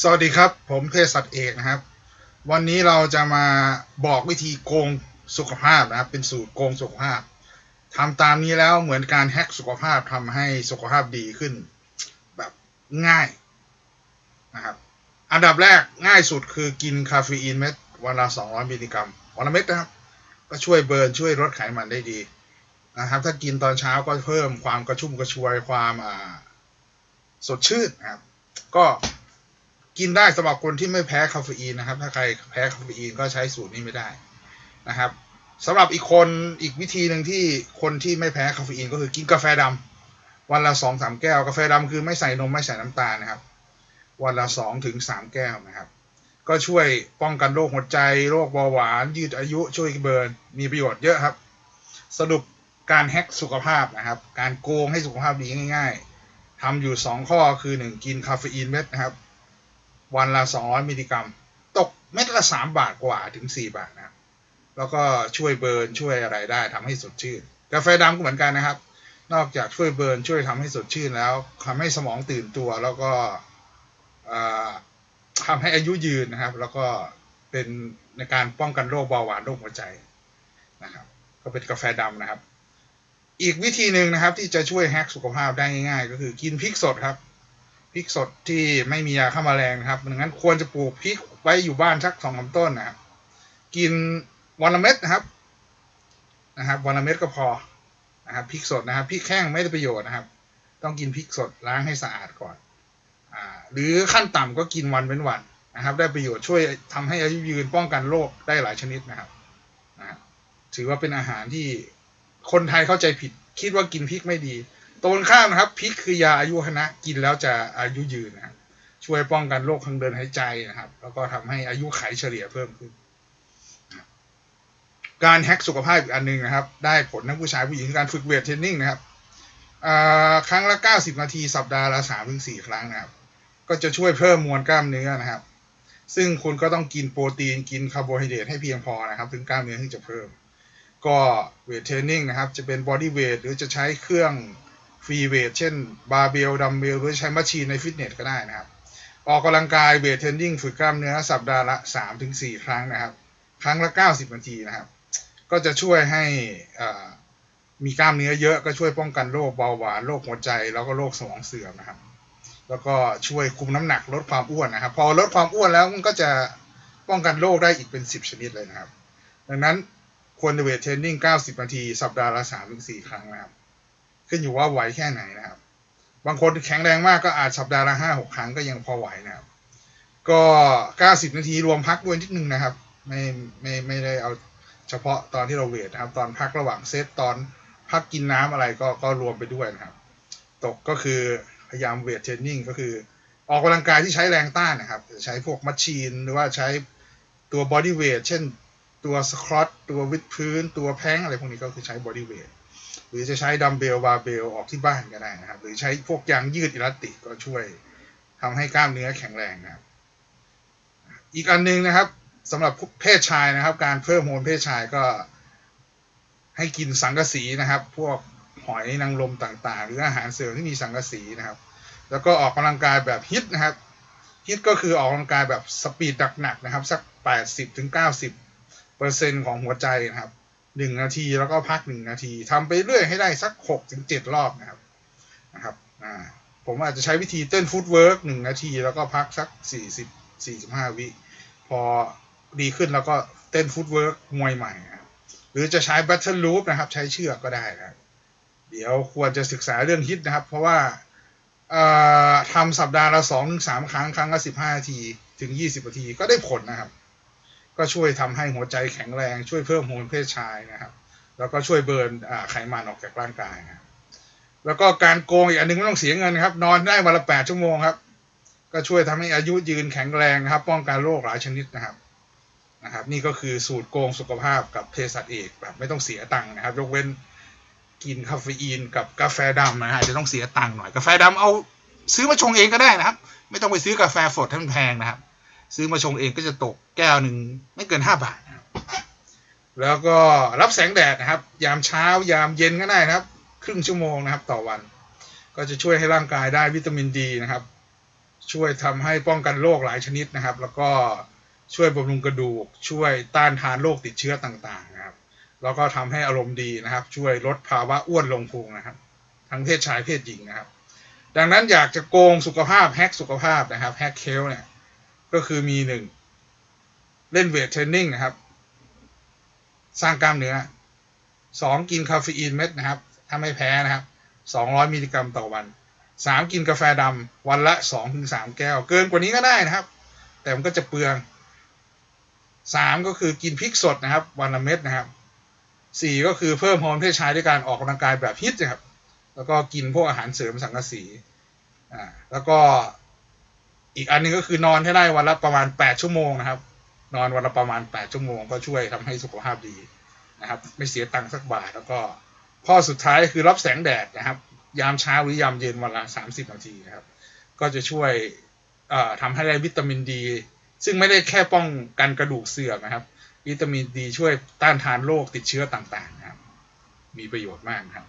สวัสดีครับ ผมเภสัชเอกนะครับ วันนี้เราจะมาบอกวิธีโกงสุขภาพนะครับ เป็นสูตรโกงสุขภาพทำตามนี้แล้วเหมือนการแฮกสุขภาพทำให้สุขภาพดีขึ้น แบบง่ายนะครับ อันดับแรกง่ายสุดคือกินคาเฟอีนเม็ดวันละ 200 มิลลิกรัมวันละเม็ดนะครับ ก็ช่วยเบิร์นช่วยลดไขมันได้ดีนะครับ ถ้ากินตอนเช้าก็เพิ่มความกระชุ่มกระชวยความอ่าสดชื่นนะครับ ก็ กินได้สำหรับคนที่ไม่แพ้คาเฟอีนนะครับ ถ้าใครแพ้คาเฟอีนก็ใช้สูตรนี้ไม่ได้นะครับสำหรับอีกคนอีกวิธีหนึ่งที่คนที่ไม่แพ้คาเฟอีนก็คือกินกาแฟดำวันละสองสามแก้ว กาแฟดำคือไม่ใส่นมไม่ใส่น้ำตาลนะครับ วันละสองถึงสามแก้วนะครับ ก็ช่วยป้องกันโรคหัวใจ โรคเบาหวาน ยืดอายุช่วยเบิร์นมีประโยชน์เยอะครับ สรุปการแฮ็กสุขภาพนะครับ การโกงให้สุขภาพดีง่าย ๆทำอยู่ 2 ข้อคือ 1 กินคาเฟอีนเม็ดนะครับ วันละ 200 มิลลิกรัม ตกเม็ดละ 3 บาทกว่าถึง 4 บาทนะแล้วก็ช่วยเบิร์นช่วยอะไรได้ทำให้สดชื่น กาแฟดำก็เหมือนกันนะครับ นอกจากช่วยเบิร์นช่วยทำให้สดชื่นแล้วทำให้สมองตื่นตัวแล้วก็อ่าทำให้อายุยืนนะครับ แล้วก็เป็นในการป้องกันโรคเบาหวานโรคหัวใจนะครับ ก็เป็นกาแฟดำนะครับ อีกวิธีหนึ่งนะครับที่จะช่วยแฮกสุขภาพได้ง่ายๆ ก็คือกินพริกสดครับ พริกสดที่ไม่มียาฆ่าแมลงนะครับดังนั้นควรจะปลูกพริกไว้อยู่บ้านสักสองสามต้นนะครับ กินวันละเม็ดนะครับ นะครับวันละเม็ดก็พอนะครับพริกสดนะครับพริกแห้งไม่ได้ประโยชน์นะครับ ต้องกินพริกสดล้างให้สะอาดก่อนอ่าหรือขั้นต่ำก็กินวันเป็นวันนะครับ ได้ประโยชน์ช่วยทำให้อายุยืนป้องกันโรคได้หลายชนิดนะครับนะครับถือว่าเป็นอาหารที่คนไทยเข้าใจผิด คิดว่ากินพริกไม่ดี ตรงกันข้ามนะครับพริกคือยาอายุหนะกินแล้วจะอายุยืนนะครับช่วยป้องกันโรคทางเดินหายใจนะครับ แล้วก็ทำให้อายุไขเฉลี่ยเพิ่มขึ้น การแฮกสุขภาพอีกอันหนึงนะครับ ได้ผลทั้งผู้ชายผู้หญิงการฝึกเวทเทรนนิ่งนะครับครั้งละ 90 นาที สัปดาห์ละ 3-4 ครั้งนะครับ ก็จะช่วยเพิ่มมวลกล้ามเนื้อนะครับ ซึ่งคุณก็ต้องกินโปรตีนกินคาร์โบไฮเดรตให้เพียงพอนะครับ ถึงกล้ามเนื้อที่จะเพิ่ม ก็เวทเทรนนิ่งนะครับ จะเป็นบอดี้เวทหรือจะใช้เครื่อง ฟรีเวทเช่นบาร์เบลดัมเบลหรือใช้มัชชีนในฟิตเนสก็ได้นะครับ ออกกำลังกายเวทเทรนนิ่งฝึกกล้ามเนื้อสัปดาห์ละ 3-4 ครั้งนะครับ ครั้งละ 90 นาทีนะครับ ก็จะช่วยให้มีกล้ามเนื้อเยอะก็ช่วยป้องกันโรคเบาหวานโรคหัวใจ แล้วก็โรคสมองเสื่อมนะครับ แล้วก็ช่วยคุมน้ำหนักลดความอ้วนนะครับ พอลดความอ้วนแล้วมันก็จะป้องกันโรคได้อีกเป็น 10 ชนิดเลยนะครับ ดังนั้นควรจะเวทเทรนนิ่ง 90 นาที สัปดาห์ละ 3-4 ครั้งนะครับ ขึ้นอยู่ว่าไหวแค่ไหนนะครับ บางคนแข็งแรงมากก็อาจสัปดาห์ละ5-6ครั้งก็ยังพอไหวนะครับ ก็90นาทีรวมพักด้วยนิดนึงนะครับ ไม่ไม่ไม่ได้เอาเฉพาะตอนที่เราเวทนะครับ ตอนพักระหว่างเซตตอนพักกินน้ำอะไรก็ก็รวมไปด้วยนะครับ ตกก็คือพยายามเวทเทรนนิ่งก็คือ ออกกำลังกายที่ใช้แรงต้านนะครับ ใช้พวกมัชชีนหรือว่าใช้ตัวบอดี้เวทเช่นตัวสควอตตัววิดพื้น ตัวแพงอะไรพวกนี้ก็คือใช้บอดี้เวท หรือจะใช้ดัมเบลบาเบลออกที่บ้านก็ได้นะครับ หรือใช้พวกยางยืดอิลาสติกก็ช่วยทำให้กล้ามเนื้อแข็งแรงนะครับ อีกอันหนึงนะครับสำหรับเพศชายนะครับ การเพิ่มโฮอร์โมนเพศชายก็ ให้กินสังกะสีนะครับ พวกหอยนางรมต่างๆ หรืออาหารเสริมที่มีสังกะสีนะครับ แล้วก็ออกกำลังกายแบบฮิตนะครับฮิตก็คือออกกำลังกายแบบสปีดหนักๆนะครับ สัก 80ถึง90เปอร์เซ็นของหัวใจนะครับ หนึ่งนาทีแล้วก็พักหนึ่งนาทีทำไปเรื่อยให้ได้สัก6ถึง7รอบนะครับนะครับอ่าผมอาจจะใช้วิธีเต้นฟุตเวิร์กหนึ่งนาที แล้วก็พักสัก40 45วิพอดีขึ้นแล้วก็เต้นฟุตเวิร์กมวยใหม่ครับหรือจะใช้ Battle Loop นะครับ ใช้เชือกก็ได้นะครับเดี๋ยวควรจะศึกษาเรื่องฮิตนะครับ เพราะว่าทำสัปดาห์ละสองถึงสามครั้งครั้งละสิบห้านาที ถึงยี่สิบนาทีก็ได้ผลนะครับ ก็ช่วยทำให้หัวใจแข็งแรง ช่วยเพิ่มฮอร์โมนเพศชายนะครับ แล้วก็ช่วยเบิร์นไขมันออกจากร่างกายครับแล้วก็การโกงอีกอันหนึงไม่ต้องเสียเงินครับ นอนได้วันละแปดชั่วโมงครับ ก็ช่วยทำให้อายุยืนแข็งแรงนะครับ ป้องกันโรคหลายชนิดนะครับนะครับ นี่ก็คือสูตรโกงสุขภาพกับเภสัชเอกแบบไม่ต้องเสียตังค์นะครับ ยกเว้นกินคาเฟอีนกับกาแฟดำนะฮะจะต้องเสียตังค์หน่อยกาแฟดำเอาซื้อมาชงเองก็ได้นะครับ ไม่ต้องไปซื้อกาแฟสดให้มันแพงนะครับ ซื้อมาชงเองก็จะตกแก้วหนึ่งไม่เกินห้าบาทนะครับแล้วก็รับแสงแดดนะครับ ยามเช้ายามเย็นก็ได้นะครับ ครึ่งชั่วโมงนะครับต่อวัน ก็จะช่วยให้ร่างกายได้วิตามินดีนะครับ ช่วยทำให้ป้องกันโรคหลายชนิดนะครับ แล้วก็ช่วยบำรุงกระดูก ช่วยต้านทานโรคติดเชื้อต่างๆนะครับ แล้วก็ทำให้อารมณ์ดีนะครับ ช่วยลดภาวะอ้วนลงพุงนะครับ ทั้งเพศชายเพศหญิงนะครับ ดังนั้นอยากจะโกงสุขภาพแฮกสุขภาพนะครับแฮกเคลเนี่ย ก็คือมีหนึ่งเล่นเวทเทรนนิ่งนะครับ สร้างกล้ามเนื้อสองกินคาเฟอีนเม็ดนะครับถ้าไม่แพ้นะครับสองร้อยมิลลิกรัมต่อวันสามกินกาแฟดำวันละสองถึงสามแก้ว เกินกว่านี้ก็ได้นะครับ แต่มันก็จะเปลืองสามก็คือกินพริกสดนะครับ วันละเม็ดนะครับสี่ก็คือเพิ่มฮอร์โมนเพศชายด้วยการออกกำลังกายแบบฮิตนะครับ แล้วก็กินพวกอาหารเสริมสังกะสีอ่าแล้วก็ อีกอันนึงก็คือนอนให้ได้วันละประมาณแปดชั่วโมงนะครับ นอนวันละประมาณแปดชั่วโมงก็ช่วยทำให้สุขภาพดีนะครับ ไม่เสียตังค์สักบาทแล้วก็ ข้อสุดท้ายคือรับแสงแดดนะครับ ยามเช้าหรือยามเย็นวันละสามสิบนาทีนะครับ ก็จะช่วยเอ่อทำให้ได้วิตามินดี ซึ่งไม่ได้แค่ป้องกันกระดูกเสื่อมนะครับ วิตามินดีช่วยต้านทานโรคติดเชื้อต่างๆนะครับ มีประโยชน์มากนะครับ